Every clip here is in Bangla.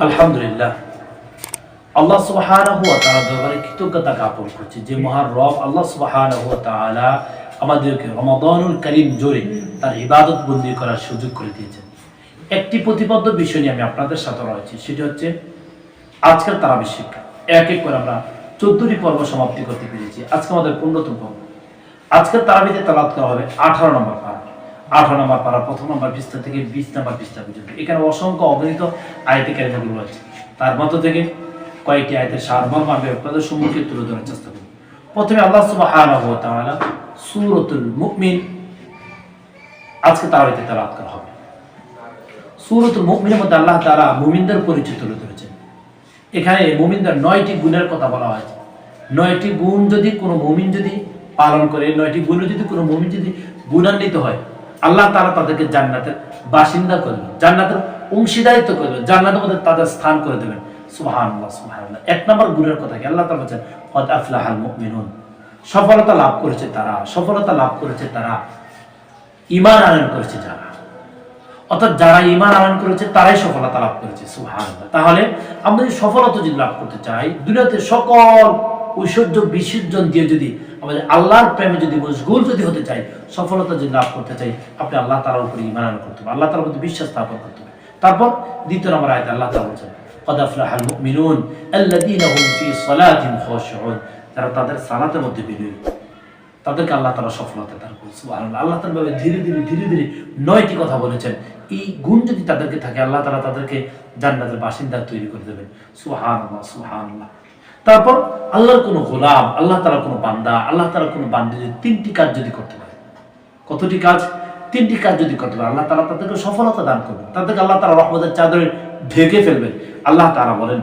আলহামদুলিল্লাহ। আল্লাহ সুবহানাহু কৃতজ্ঞতা জ্ঞাপন করছি যে মহান রব আল্লাহ সুবহানাহু আমাদেরকে রমাদানুল করিম জোরে তার ইবাদত বন্দি করার সুযোগ করে দিয়েছেন। একটি প্রতিবদ্ধ বিষয় নিয়ে আমি আপনাদের সাথে রয়েছি, সেটি হচ্ছে আজকের তারাবি শিক্ষা। এক এক করে আমরা চোদ্দটি পর্ব সমাপ্তি করতে পেরেছি। আজকে আমাদের পনেরোতম পর্ব। আজকের তারাবিতে তালাত করা হবে আঠারো নম্বর পারা। আঠারো নম্বর পারা প্রথম নম্বর থেকে বিশ নম্বর পর্যন্ত। এখানে অসংখ্য অগণিত আয়তে তার মধ্য থেকে কয়েকটি আয়তের আপনাদের সম্মুখে তুলে ধরার চেষ্টা করি প্রথমে আল্লাহ হবে। মধ্যে আল্লাহ মুমিনদের পরিচয় তুলে ধরেছেন। এখানে মুমিনদের নয়টি গুণের কথা বলা হয়েছে। নয়টি গুণ যদি কোনো মুমিন যদি পালন করে, নয়টি গুণ যদি কোনো মুমিন যদি গুণান্বিত হয় আল্লাহ তারা তাদেরকে জান্নাতের বাসিন্দা করবে জান্নাতের অংশীদারিত্ব করবে জান্নাতের মধ্যে তাদের স্থান করে দেবেন সুবহানাল্লাহ এক নম্বর গুণের কথা কি? আল্লাহ তাআলা বলেছেন, কদ আফলাহাল মুমিনুন। সফলতা লাভ করেছে তারা, সফলতা লাভ করেছে তারা, ঈমান আনয়ন করেছে যারা। অর্থাৎ যারা ইমান আনয়ন করেছে, তারাই সফলতা লাভ করেছে, সুবহানাল্লাহ। তাহলে আমরা যদি সফলতা যদি লাভ করতে চাই, দুনিয়াতে সকল ঐশ্বর্য বিসর্জন দিয়ে যদি আমাদের আল্লাহর প্রেমে যদি মশগুল যদি হতে চাই সফলতা যদি লাভ করতে চাই আপনি আল্লাহ তাআলার উপরে ইমান আনয়ন করতে হবে আল্লাহ তাআলার প্রতি বিশ্বাস স্থাপন করতে হবে তারপর দ্বিতীয় নম্বর আয়াতে আল্লাহ তাআলা বলেছেন قد أفلح المؤمنون الذين هم في صلاتهم خاشعون যারা তাদের সালাতের মধ্যে বিনয়ী তাদেরকে আল্লাহ তারা সফলতা দান করে সুবহানাল্লাহ আল্লাহ তাআলা ভাবে ধীরে ধীরে ধীরে ধীরে নয়টি কথা বলেছেন এই গুণ যদি তাদেরকে থাকে আল্লাহ তাআলা তাদেরকে জান্নাতের বাসিন্দা তৈরি করে দেবেন সুবহানাল্লাহ সুবহানাল্লাহ তারপর আল্লাহর কোনো গোলাম আল্লাহ তাআলা কোনো বান্দা আল্লাহ তাআলা কোনো বান্দা যদি তিনটি কাজ যদি করতে পারে কতটি কাজ তিনটি কাজ যদি করতে পারে আল্লাহ তাআলা তাদেরকে সফলতা দান করবেন তাদেরকে আল্লাহ তাআলা রহমতের চাদরে ঢেকে ফেলবেন আল্লাহ তাআলা বলেন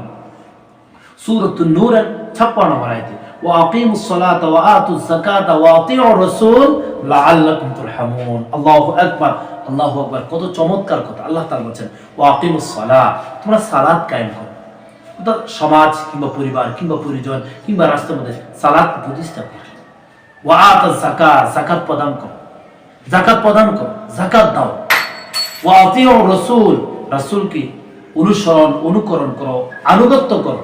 সূরাতুন নূরের 56 নম্বর আয়াতে وأقيموا الصلاة وآتوا الزكاة وأطيعوا الرسول لعلكم ترحمون الله أكبر আল্লাহু আকবার কত চমৎকার কথা আল্লাহ তাআলা বলেন ওয়াকিমুস সালাহ তোমরা সালাত কায়েম করো অর্থাৎ সমাজ কিংবা পরিবার কিংবা পরিজন কিংবা রাষ্ট্রের মধ্যে সালাত প্রতিষ্ঠা করো। ওয়াআত যাকাত যাকাত প্রদান করো। যাকাত প্রদান করো, যাকাত দাও। ওয়াতিউ রাসূল, রাসূলকে অনুসরণ, অনুকরণ করো, আনুগত্য করো।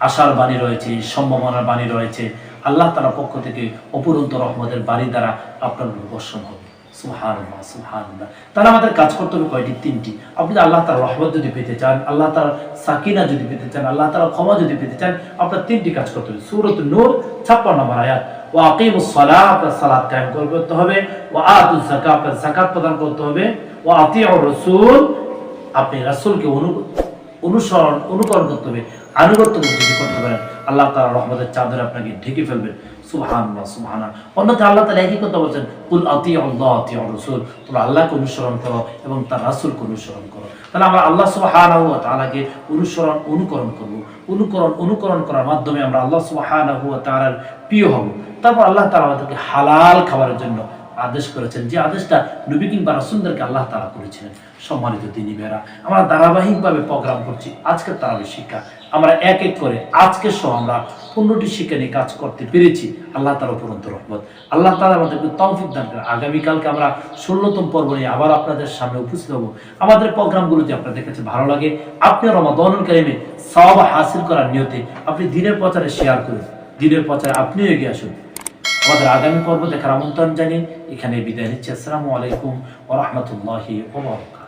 আশার বাণী রয়েছে, সম্ভাবনার বাণী রয়েছে। আল্লাহ তাআলার পক্ষ থেকে অপুরন্ত রহমতের বাণী দ্বারা আপনার বর্ষণ হবে। সুবহানাল্লাহ সুবহানাল্লাহ। তাহলে আমাদের কাজ করতে হবে কয়টি? তিনটি। আপনি আল্লাহ তার রহমত যদি পেতে চান, আল্লাহ তার সাকিনা যদি পেতে চান, আল্লাহ তার ক্ষমা যদি পেতে চান, আপনার তিনটি কাজ করতে হবে। সূরাত নূর 56 নম্বর আয়াত। আকিমুস সালাহ আপনার কায়েম করতে হবে। ওয়া আতুজ যাকাত, আপনার যাকাত প্রদান করতে হবে। ওয়া আতিউর রাসূল, আপনি রাসূলকে অনু অনুসরণ অনুকরণ করতে হবে। আনুগত্য করতে পারেন আল্লাহ তাআলা রহমতের চাদর আপনাকে ঢেকে ফেলবেন। সুবহানাল্লাহ সুবহানাল্লাহ। আল্লাহ তাআলা একই কথা কুল রাসূল। তোমরা আল্লাহকে অনুসরণ করো এবং তার রাসূলকে অনুসরণ করো। তাহলে আমরা আল্লাহ সুবহানাহু ওয়া তাআলাকে অনুসরণ, অনুকরণ করব। অনুকরণ অনুকরণ করার মাধ্যমে আমরা আল্লাহ সুবহানাহু ওয়া তাআলার প্রিয় হব। তারপর আল্লাহ তাআলা আমাদেরকে হালাল খাবারের জন্য আদেশ করেছেন। যে আদেশটা নবী কিংবা রাসুলদেরকে আল্লাহ তারা করেছিলেন। সম্মানিত তিনি বেরা আমরা ধারাবাহিকভাবে প্রোগ্রাম করছি। আজকের তারাবি শিক্ষা। আমরা এক এক করে আজকে সহ আমরা পনেরোটি শিক্ষা নিয়ে কাজ করতে পেরেছি। আল্লাহ তার উপরন্ত রহমত। আল্লাহ তালা আমাদেরকে তৌফিক দান করে আগামীকালকে আমরা ষোলোতম পর্ব নিয়ে আবার আপনাদের সামনে উপস্থিত হব। আমাদের প্রোগ্রামগুলো যদি আপনাদের কাছে ভালো লাগে, আপনি রমাদনুল কারিমে সব হাসিল করার নিয়তে আপনি দিনের প্রচারে শেয়ার করুন। দিনের প্রচারে আপনিও এগিয়ে আসুন। আমাদের আগামী পর্ব দেখার আমন্ত্রণ জানিয়ে এখানে বিদায় নিচ্ছি। আসসালামু আলাইকুম ওরহমতুল্লাহি ওবরাকাতুহু